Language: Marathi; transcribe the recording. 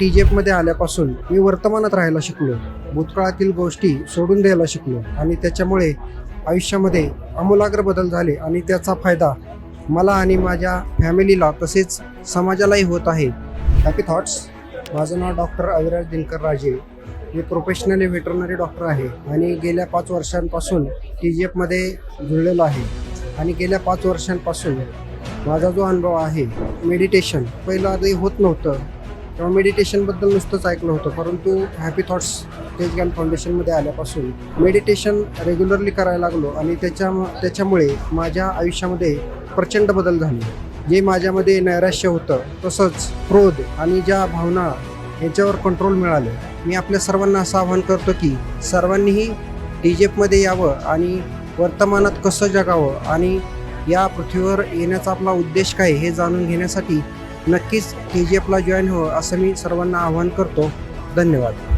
टी जी एफमध्ये आल्यापासून मी वर्तमानात राहायला शिकलो. भूतकाळातील गोष्टी सोडून द्यायला शिकलो. आणि त्याच्यामुळे आयुष्यामध्ये आमूलाग्र बदल झाले आणि त्याचा फायदा मला आणि माझ्या फॅमिलीला तसेच समाजालाही होत आहे. हॅपी थॉट्स माझं नाव डॉक्टर अविराज दिनकर राजे. मी प्रोफेशनली व्हेटरनरी डॉक्टर आहे आणि गेल्या पाच वर्षांपासून टी जी एफमध्ये जुळलेलो आहे. आणि गेल्या पाच वर्षांपासून माझा जो अनुभव आहे मेडिटेशन पहिला आधी होत नव्हतं. तेव्हा मेडिटेशनबद्दल नुसतंच ऐकलं होतं परंतु हॅपी थॉट्स तेज ज्ञान फाउंडेशनमध्ये आल्यापासून मेडिटेशन रेग्युलरली करायला लागलो आणि त्याच्या त्याच्यामुळे माझ्या आयुष्यामध्ये प्रचंड बदल झाले. जे माझ्यामध्ये नैराश्य होतं तसंच क्रोध आणि ज्या भावना ह्याच्यावर कंट्रोल मिळालं मी आपल्या सर्वांना असं आवाहन करतो की सर्वांनीही डी यावं आणि वर्तमानात कसं जगावं आणि या पृथ्वीवर येण्याचा आपला उद्देश काय हे जाणून घेण्यासाठी नक्कीच के जी एफला जॉईन हो असं मी सर्वांना आवाहन करतो. धन्यवाद.